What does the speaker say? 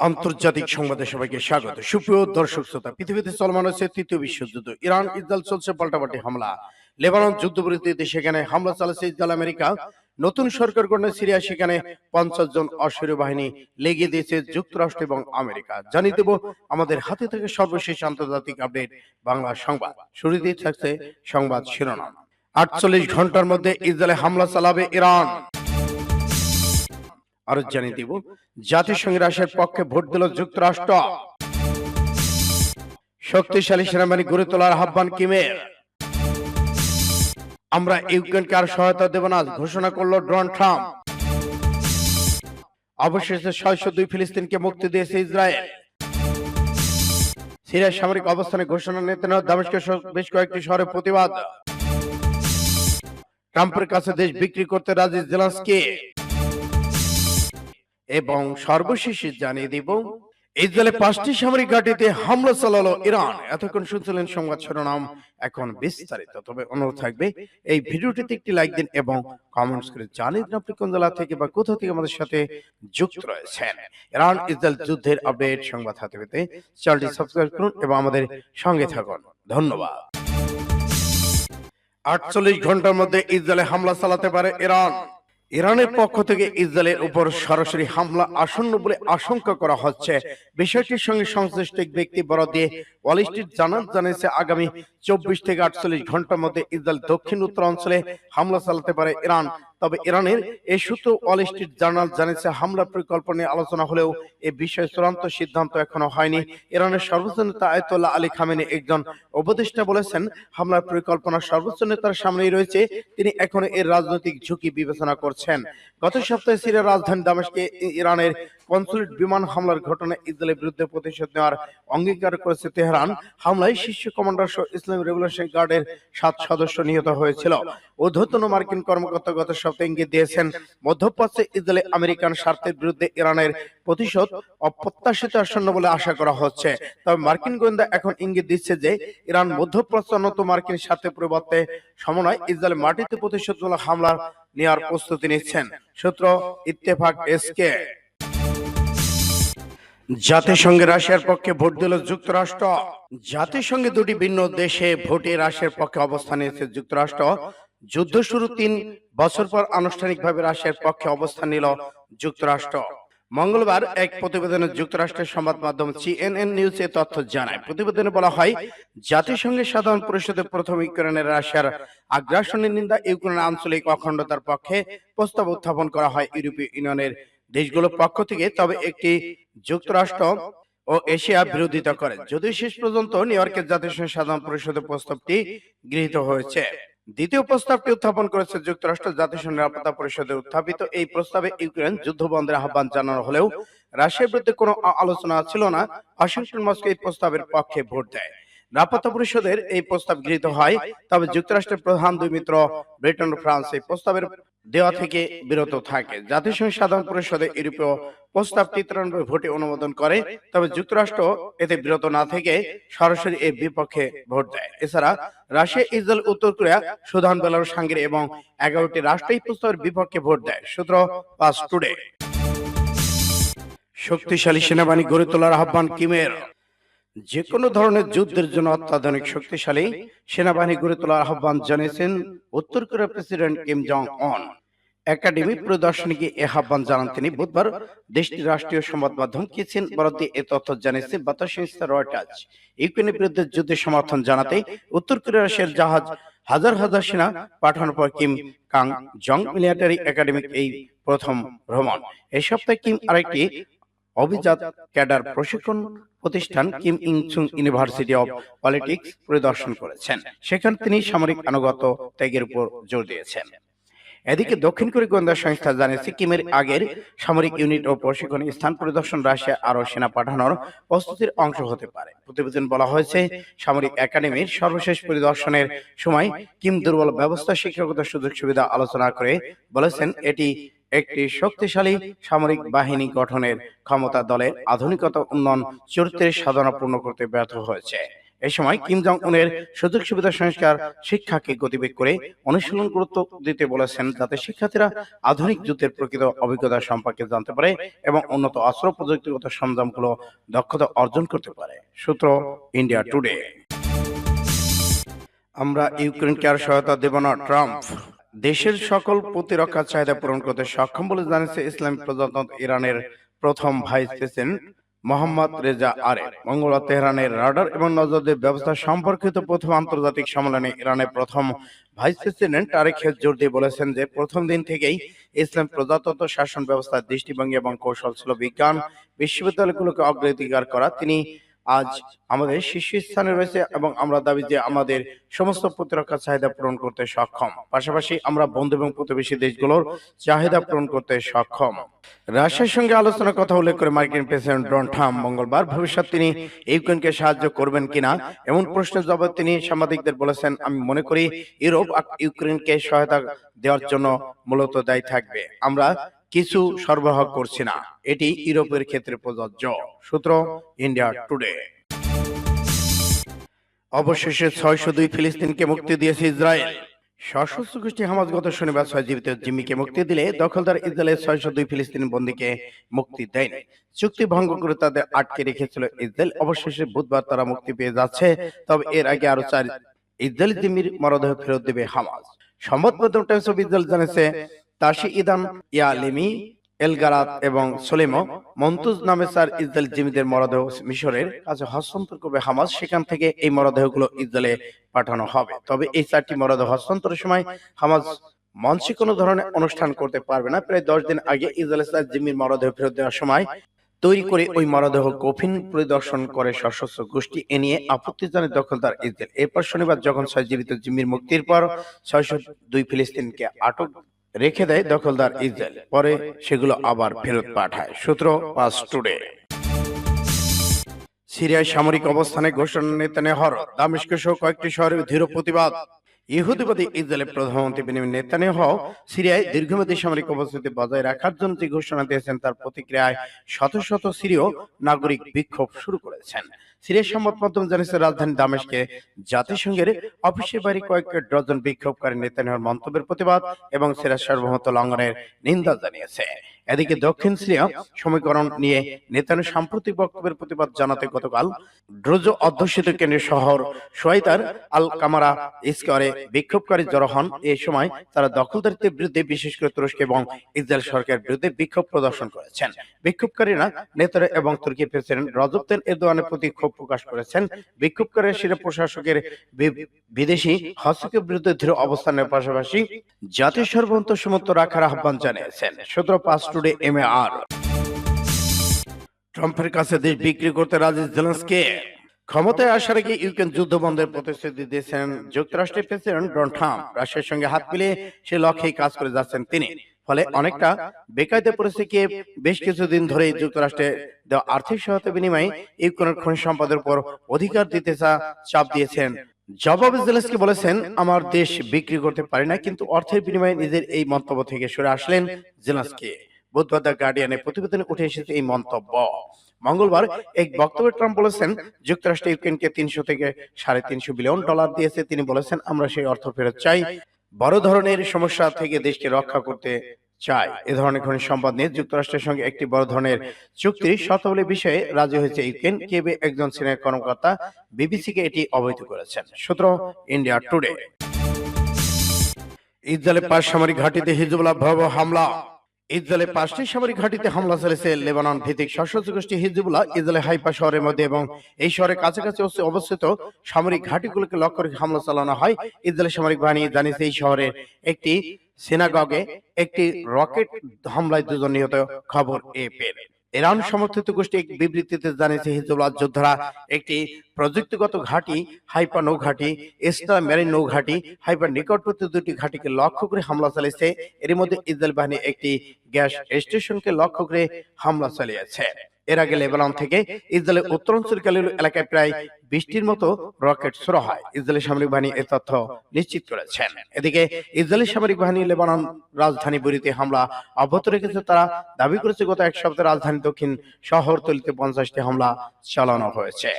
আন্তর্জাতিক সংবাদে সবাইকে স্বাগত। সুপ্রিয় দর্শক শ্রোতা, পৃথিবীতে চলমান হচ্ছে তৃতীয় বিশ্বযুদ্ধ। ইরান, ইসরায়েল চলছে পাল্টাপাল্টি হামলা। লেবানন যুদ্ধবিরতিতে সেখানে হামলা চালাচ্ছে ইসরায়েল, আমেরিকা। নতুন সরকার গঠনে সিরিয়া সেখানে পঞ্চাশ জন অশ্বরীয় বাহিনী লেগে দিয়েছে যুক্তরাষ্ট্র এবং আমেরিকা। জানিয়ে দেব, আমাদের হাতে থেকে সর্বশেষ আন্তর্জাতিক আপডেট বাংলা সংবাদ। শুরুতেই থাকছে সংবাদ শিরোনাম। আটচল্লিশ ঘণ্টার মধ্যে ইসরায়েলে হামলা চালাবে ইরান। আরও জানিয়ে দিব জাতিসংঘের রাশিয়ার পক্ষে ভোট দিল যুক্তরাষ্ট্র। শক্তিশালী সেনাবাহিনী গড়ে তোলার আহ্বান কিমের? আমরা ইউক্রেনকে আর সহায়তা দেব না ঘোষণা করল ডোনাল্ড ট্রাম্প। অবশেষে ছয়শো দুই ফিলিস্তিনকে মুক্তি দিয়েছে ইসরায়েল। সিরিয়ার সামরিক অবস্থানে ঘোষণা নিতে নেওয়া দামেস্কের বেশ কয়েকটি শহরে প্রতিবাদ। ট্রাম্পের কাছে দেশ বিক্রি করতে রাজি জেলান্সকি। এবং সর্বশেষ জানিয়ে দিব ইসরায়েলে পাঁচটি সামরিক ঘাঁটিতে হামলা চালালো ইরান। এতক্ষণ শুনছিলেন সংবাদ শিরোনাম এখন বিস্তারিত। তবে অনুরোধ থাকবে এই ভিডিওটিতে একটি লাইক দিন এবং কমেন্টস করে জানিয়ে দিন আপনি কোন জেলা থেকে বা কোথা থেকে আমাদের সাথে যুক্ত রয়েছেন। ইরান ইসরায়েল যুদ্ধের আপডেট সংবাদ হাতে পেতে চ্যানেলটি সাবস্ক্রাইব করুন এবং আমাদের সঙ্গে থাকুন। ধন্যবাদ। আটচল্লিশ ঘণ্টার মধ্যে ইসরায়েলে হামলা চালাতে পারে ইরান ইরানের পক্ষ থেকে ইসরায়েলের উপর সরাসরি হামলা আসন্ন বলে আশঙ্কা করা হচ্ছে। বিষয়টির সঙ্গে সংশ্লিষ্ট এক ব্যক্তি বড় দিয়ে ওয়াল স্ট্রিট জানান জানিয়েছে আগামী চব্বিশ থেকে আটচল্লিশ ঘণ্টার মধ্যে ইসরায়েল দক্ষিণ উত্তর অঞ্চলে হামলা চালাতে পারে ইরান। তবে ইরানের এই সূত্র ওয়াল স্ট্রিট জার্নাল জানিয়েছে হামলার পরিকল্পনা নিয়ে আলোচনা হলেও এ বিষয়ে চূড়ান্ত সিদ্ধান্ত এখনও হয়নি। ইরানের সর্বোচ্চ নেতা আয়তুল্লাহ আলী খামেনি একজন উপদেষ্টা বলেছেন হামলার পরিকল্পনা সর্বোচ্চ নেতার সামনেই রয়েছে তিনি এখনও এর রাজনৈতিক ঝুঁকি বিবেচনা করছেন। গত সপ্তাহে সিরিয়ার রাজধানী দামেস্কে ই- ইরানের কনসুলেট বিমান হামলার ঘটনায় ইসরায়েলের বিরুদ্ধে প্রতিশোধ নেওয়ার অঙ্গীকার করেছে তেহরান। হামলায় শীর্ষ কমান্ডার সহ ইসলামী রেভলিউশন গার্ডের সাত সদস্য নিহত হয়েছিল ঊর্ধ্বতন মার্কিন কর্মকর্তা গত সপ্তাহে ইঙ্গিত দিয়েছেন। মধ্যপ্রাচ্যে ইসরায়েলে আমেরিকান স্বার্থের বিরুদ্ধে ইরানের প্রতিশোধ অপ্রত্যাশিত আসন্ন বলে আশা করা হচ্ছে। তবে মার্কিন গোয়েন্দা এখন ইঙ্গিত দিচ্ছে যে ইরান মধ্যপ্রাচ্য উন্নত মার্কিন স্বার্থের পরিবর্তে সমন্বয় ইসরায়েল মাটিতে প্রতিশোধমূলক হামলা নেওয়ার প্রস্তুতি নিচ্ছেন। সূত্র ইত্তেফাক এসকে জাতিসংঘে রাশিয়ার পক্ষে ভোট দিল যুক্তরাষ্ট্র। জাতিসংঘে দুটি ভিন্ন দেশে ভোটে রাশিয়ার পক্ষে অবস্থান নিয়েছে যুক্তরাষ্ট্র। যুদ্ধ শুরু তিন বছর পর আনুষ্ঠানিকভাবে রাশিয়ার পক্ষে অবস্থান নিল যুক্তরাষ্ট্র। মঙ্গলবার এক প্রতিবেদনে যুক্তরাষ্ট্রের সংবাদ মাধ্যম সিএনএন নিউজ এ তথ্য জানায়। প্রতিবেদনে বলা হয়, জাতিসংঘের সাধারণ পরিষদের প্রথম ইউক্রেনের রাশিয়ার আগ্রাসনের নিন্দা ইউক্রেনের আঞ্চলিক অখণ্ডতার পক্ষে প্রস্তাব উত্থাপন করা হয় ইউরোপীয় ইউনিয়নের দেশগুলোর পক্ষ থেকে, তবে একটি যুক্তরাষ্ট্র ও এশিয়া বিরোধিতা করে। যদিও শেষ পর্যন্ত নিউ ইয়র্কের জাতিসংঘ সাধারণ পরিষদের প্রস্তাবটি গৃহীত হয়েছে। দ্বিতীয় প্রস্তাবটি উত্থাপন করেছে যুক্তরাষ্ট্র জাতিসংঘ নিরাপত্তা পরিষদে উত্থাপিত এই প্রস্তাবে ইউক্রেন যুদ্ধ বন্ধের আহ্বান জানানো হলেও রাশিয়ার বিরুদ্ধে কোনো আলোচনা ছিল না। ওয়াশিংটন মস্কো এই প্রস্তাবের পক্ষে ভোট দেয়। নিরাপত্তা পরিষদের এই প্রস্তাব গৃহীত হয়, তবে যুক্তরাষ্ট্রের প্রধান দুই মিত্র ব্রিটেন ও ফ্রান্স এই প্রস্তাবের দেওয়া থেকে বিরত থাকে। জাতিসংঘ সাধারণ পরিষদে ইউরোপীয় প্রস্তাবটি তিরানব্বই ভোটে অনুমোদন করে তবে যুক্তরাষ্ট্র এতে বিরত না থেকে সরাসরি এর বিপক্ষে ভোট দেয়। এছাড়া রাশিয়া ইসরায়েল উত্তর কোরিয়া সুদান বেলারুশ হাঙ্গেরি এবং এগারোটি রাষ্ট্র এই প্রস্তাবের বিপক্ষে ভোট দেয়। সূত্র পাস টুডে। শক্তিশালী সেনাবাহিনী গড়ে তোলার আহ্বান কিমের। যে কোনো ধরনের যুদ্ধের জন্য অত্যাধুনিক শক্তিশালী সেনাবাহিনী গড়ে তোলার আহ্বান জানিয়েছেন উত্তর কোরিয়ার president Kim Jong Un academy প্রদর্শনীকে এ আহ্বান জানান তিনি বুধবার দেশটির রাষ্ট্রীয় সংবাদ মাধ্যম কিচেন বরাদ্দে এ তথ্য জানিয়েছে বার্তা সংস্থা রয়টার্স। ইউক্রেনের বিরুদ্ধে যুদ্ধের সমর্থন জানাতে উত্তর কোরিয়া রাশিয়ার জাহাজ হাজার হাজার সেনা পাঠানোর পর Kim Kang Jong military academic এই প্রথম ভ্রমণ। এই সপ্তাহে কিম আরেকটি অভিজাত ক্যাডার প্রশিক্ষণ প্রতিষ্ঠান কিম ইং চুং ইউনিভার্সিটি অব পলিটিক্স পরিদর্শন করেছেন। সেখানে তিনি সামরিক আনুগত ত্যাগের উপর জোর দিয়েছেন। এদিকে দক্ষিণ কোরিয়া গোয়েন্দা সংস্থা জানিয়েছে কিমের আগের সামরিক ইউনিট ও প্রশিক্ষণ স্থান পরিদর্শন রাশিয়া আরও সেনা পাঠানোর প্রস্তুতির অংশ হতে পারে। প্রতিবেদন বলা হয়েছে সামরিক একাডেমির সর্বশেষ পরিদর্শনের সময় কিম দুর্বল ব্যবস্থা শিক্ষাগত সুযোগ সুবিধা আলোচনা করে বলেছেন এটি একটি শক্তিশালী সামরিক বাহিনী গঠনের ক্ষমতা দলের আধুনিকতা উন্নয়ন চরিত্রের সাধনা পূর্ণ করতে ব্যর্থ হয়েছে। এ সময় কিম জং উনের সুযোগ সুবিধা সংস্কার শিক্ষাকে গতিবেগ করে অনুশীলন গুরুত্ব দিতে বলেছেন যাতে শিক্ষার্থীরা আধুনিক যুদ্ধের প্রকৃত অভিজ্ঞতা সম্পর্কে জানতে পারে এবং উন্নত অস্ত্র প্রযুক্তিগত সরঞ্জামগুলো দক্ষতা অর্জন করতে পারে। সূত্র ইন্ডিয়া টুডে আমরা ইউক্রেনকে আর সহায়তা দেব না ট্রাম্প। দেশের সকল প্রতিরক্ষা চাহিদা পূরণ করতে সক্ষম বলে জানিয়েছে ইসলামিক প্রজাতন্ত্র ইরানের প্রথম ভাইস প্রেসিডেন্ট। মোহাম্মদ রেজা আরে মঙ্গলবার তেহরানের রাডার এবং নজরদের ব্যবস্থা সম্পর্কিত প্রথম আন্তর্জাতিক সম্মেলনে ইরানের প্রথম ভাইস প্রেসিডেন্ট জোর দিয়ে বলেছেন যে প্রথম দিন থেকেই ইসলাম প্রজাতন্ত্র শাসন ব্যবস্থার দৃষ্টিভঙ্গি এবং কৌশল ছিল বিজ্ঞান বিশ্ববিদ্যালয়গুলোকে অগ্রাধিকার করা। তিনি আজ আমাদের শীর্ষস্থানে রয়েছে এবং আমরা দাবি যে আমাদের সমস্ত প্রতিরক্ষা চাহিদা পূরণ করতে সক্ষম। পাশাপাশি আমরা বন্ধু এবং প্রতিবেশী দেশগুলোর চাহিদা পূরণ করতে সক্ষম। রাশিয়ার সঙ্গে আলোচনার কথা উল্লেখ করে মার্কিন প্রেসিডেন্ট ডোনাল্ড ট্রাম্প মঙ্গলবার ভবিষ্যৎ তিনি ইউক্রেনকে সাহায্য করবেন কিনা এমন প্রশ্নের জবাব তিনি সাংবাদিকদের বলেছেন, আমি মনে করি ইউরোপ ইউক্রেনকে সহায়তা দেওয়ার জন্য মূলত দায়ী থাকবে। আমরা কিছু সরবরাহ করছি না। এটি ইউরোপের ক্ষেত্রে প্রযোজ্য। সূত্র ইন্ডিয়া টুডে অবশেষে ছয়শো দুই ফিলিস্তিনকে মুক্তি দিয়েছে ইসরায়েল। সশস্ত্র গোষ্ঠী হামাজ গত শনিবার ছয় জীবিত জিম্মিকে মুক্তি দিলে দখলদার ইসরায়েলের ছয়শো দুই ফিলিস্তিনি বন্দীকে মুক্তি দেয়নি। চুক্তি ভঙ্গ করে তাদের আটকে রেখেছিল ইসরায়েল। অবশেষে বুধবার তারা মুক্তি পেয়ে যাচ্ছে। তবে এর আগে আরও চার ইসরায়েল জিম্মির মরদেহ ফেরত দেবে হামাজ সংবাদ মাধ্যম টাইমস অফ ইসরায়েল জানিয়েছে তাশি ইয়ালিমি, এলগারাত এবং সোলেমো মন্তুজ নামে চার ইসরায়েল জিমিদের মরদেহ মিশরের কাছে হস্তান্তর করবে হামাস। সেখান থেকে এই মরদেহগুলো ইসরায়েলে পাঠানো হবে। তবে এই চারটি মরদেহ হস্তান্তরের সময় হামাস মঞ্চে কোনো ধরনের অনুষ্ঠান করতে পারবে না। প্রায় দশ দিন আগে ইসরায়েলের চার জিম্মির মরদেহ ফেরত দেওয়ার সময় তৈরি করে ওই মরদেহ কফিন পরিদর্শন করে সশস্ত্র গোষ্ঠী এ নিয়ে আপত্তি জানায় দখলদার ইসরায়েল এরপর শনিবার যখন ছয় জীবিত জিম্মির মুক্তির পর ছয়শো দুই ফিলিস্তিনকে আটক রেখে দেয় দখলদার ইসরায়েল। পরে সেগুলো আবার ফেরত পাঠায়। সূত্র পাস টুডে। সিরিয়ায় সামরিক অবস্থানে ঘোষণা নেতানিয়াহুর দামেস্ক সহ কয়েকটি শহরে দৃঢ় প্রতিবাদ। ইহুদিবাদী ইসরায়েলের প্রধানমন্ত্রী নেতানিয়াহু সিরিয়ায় দীর্ঘমেয়াদী সামরিক অবস্থিতি বজায় রাখার জন্য যে ঘোষণা দিয়েছেন, তার প্রতিক্রিয়ায় শত শত সিরীয় নাগরিক বিক্ষোভ শুরু করেছেন। সিরিয়ার সংবাদ মাধ্যম জানিয়েছে, রাজধানী দামেশকে জাতিসংঘের অফিসের বাইরে কয়েক ডজন বিক্ষোভকারী নেতানিয়াহুর মন্তব্যের প্রতিবাদ এবং সিরিয়ার সার্বভৌমত্ব লঙ্ঘনের নিন্দা জানিয়েছে। এদিকে দক্ষিণ সিরিয়া সমীকরণ নিয়ে নেতানো সাম্প্রতিক বক্তব্যের প্রতিবাদ জানাতে গতকাল ড্রোজ অধ্যুষিত কেন্দ্রীয় শহর সোয়াইতার আল কামারা স্কোয়ারে বিক্ষোভকারী জড়ো হন এ সময় তারা দখলদারিত্বের বিরুদ্ধে বিশেষ করে তুরস্ক এবং ইসরায়েল সরকারের বিরুদ্ধে বিক্ষোভ প্রদর্শন করেছেন। বিক্ষোভকারীরা নেতারা এবং তুর্কি প্রেসিডেন্ট রজব তেল এরদোয়ানের প্রতি ক্ষোভ প্রকাশ করেছেন। বিক্ষোভকারীরা সিরিয়া প্রশাসকের বিদেশি হস্তক্ষেপের বিরুদ্ধে দৃঢ় অবস্থানের পাশাপাশি জাতীয় সার্বভৌমত্ব সমর্থ রাখার আহ্বান জানিয়েছেন সতেরো পাঁচ টুডে এম আর ট্রাম্পের কাছে দেশ বিক্রি করতে রাজি জেলেন্সকে ক্ষমতায় আসার আগে ইউক্রেন যুদ্ধ বন্ধের প্রতিশ্রুতি দিয়েছেন যুক্তরাষ্ট্রের প্রেসিডেন্ট ডোনাল্ড ট্রাম্প। রাশিয়ার সঙ্গে হাত মিলিয়ে সে লক্ষ্যেই কাজ করে যাচ্ছেন তিনি। ফলে অনেকটা বেকায়দে পরিস্থিতিকে বেশ কিছুদিন ধরেই যুক্তরাষ্ট্রে দেওয়া আর্থিক সহায়তা বিনিময়ে ইউক্রেনের খনিজ সম্পদের উপর অধিকার দিতে চাপ দিয়েছেন। জবাবে জেলেন্সকি বলেছেন, আমার দেশ বিক্রি করতে পারি না, কিন্তু অর্থের বিনিময়ে নিজের এই মন্তব্য থেকে সরে আসলেন জেলেন্সকি বুধবার দ্য গার্ডিয়ানের প্রতিবেদনে উঠে এসেছে এই মন্তব্য। মঙ্গলবার এক বক্তব্যে ট্রাম্প বলেছেন যুক্তরাষ্ট্র ইউক্রেনকে তিনশো থেকে সাড়ে তিনশো বিলিয়ন ডলার দিয়েছে। তিনি বলেছেন আমরা সেই অর্থ ফেরত চাই। বড় ধরনের সমস্যা থেকে দেশকে রক্ষা করতে চাই। এ ধরনের খনিজ সম্পদ নিয়ে যুক্তরাষ্ট্রের সঙ্গে একটি বড় ধরনের চুক্তির শর্তাবলী বিষয়ে রাজি হয়েছে ইউক্রেন। কেবে একজন সিনিয়র কর্মকর্তা বিবিসিকে এটি অবহিত করেছেন। সূত্র ইন্ডিয়া টুডে। ইসরায়েলের পাঁচ সামরিক ঘাঁটিতে হিজবুল্লাহ ভয়াবহ হামলা। ইসরায়েলের পাঁচটি সামরিক ঘাঁটিতে হামলা চালিয়েছে লেবানন ভিত্তিক সশস্ত্র গোষ্ঠী হিজবুল্লাহ ইসরায়েলের হাইফা শহরের মধ্যে এবং এই শহরের কাছাকাছি অবস্থিত সামরিক ঘাঁটিগুলোকে লক্ষ্য রেখে হামলা চালানো হয়। ইসরায়েলের সামরিক বাহিনী জানিয়েছে এই শহরের একটি সিনাগগে একটি রকেট হামলায় দুজন নিহত খবর এ পের ইরান সমর্থিত গোষ্ঠী এক বিবৃতিতে জানিয়েছে হিজবুল্লাহ যোদ্ধারা একটি প্রযুক্তিগত ঘাঁটি হাইপা নৌ ঘাঁটি এস্টা মেরিন নৌ ঘাঁটি হাইপার নিকটবর্তী দুটি ঘাঁটিকে লক্ষ্য করে হামলা চালিয়েছে। এর মধ্যে ইসরায়েল বাহিনী একটি গ্যাস স্টেশনকে লক্ষ্য করে হামলা চালিয়েছে। এর আগে লেবানন থেকে ইসরায়েলের উত্তরাঞ্চল কালিল এলাকায় প্রায় বৃষ্টির মতো রকেট ছোড়া হয়। ইসরায়েলি সামরিক বাহিনী এ তথ্য নিশ্চিত করেছেন। এদিকে ইসরায়েলি সামরিক বাহিনী লেবানন রাজধানী বুরিতে হামলা অব্যাহত রেখেছে। তারা দাবি করেছে, গত এক সপ্তাহে রাজধানী দক্ষিণ শহরতলিতে পঞ্চাশটি হামলা চালানো হয়েছে।